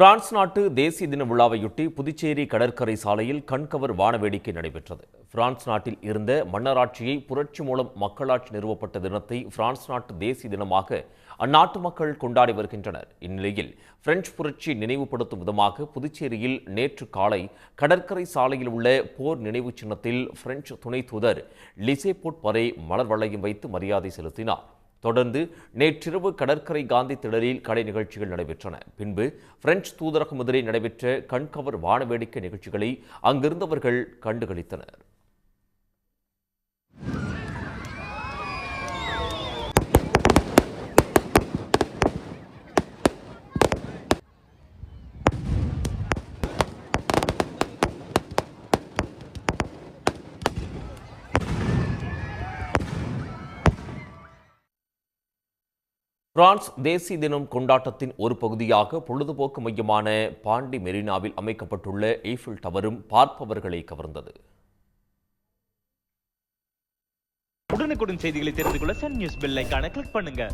France நாட்டு தேசிய தின விழாவையொட்டி புதுச்சேரி கடற்கரை சாலையில் கண்கவர் வானவேடிக்கை நடைபெற்றது. பிரான்ஸ் நாட்டில் இருந்த மன்னராட்சியை புரட்சி மூலம் மக்களாட்சி நிறுவப்பட்ட தினத்தை பிரான்ஸ் நாட்டு தேசிய தினமாக அந்நாட்டு மக்கள் கொண்டாடி வருகின்றனர். இந்நிலையில் பிரெஞ்சு புரட்சி நினைவுபடுத்தும் விதமாக புதுச்சேரியில் நேற்று காலை கடற்கரை சாலையில் உள்ள போர் நினைவு சின்னத்தில் பிரெஞ்சு துணை தூதர் லிசேபோட் பரே மலர் வளையம் வைத்து மரியாதை செலுத்தினார். தொடர்ந்து நேற்றிரவு கடற்கரை காந்தி திடலில் கலை நிகழ்ச்சிகள் நடைபெற்றன. பின்பு பிரெஞ்சு தூதரகம் எதிரே நடைபெற்ற கண்கவர் வானவேடிக்கை நிகழ்ச்சிகளை அங்கிருந்தவர்கள் கண்டுகளித்தனர். பிரான்ஸ் தேசிய தினம் கொண்டாட்டத்தின் ஒரு பகுதியாக பொழுதுபோக்கு மையமான பாண்டி மெரினாவில் அமைக்கப்பட்டுள்ள ஈஃபில் டவரும் பார்ப்பவர்களை கவர்ந்தது. உடனுக்குடன் செய்திகளை தெரிந்து கொள்ள சன் நியூஸ் பெல் ஐகானை கிளிக் பண்ணுங்க.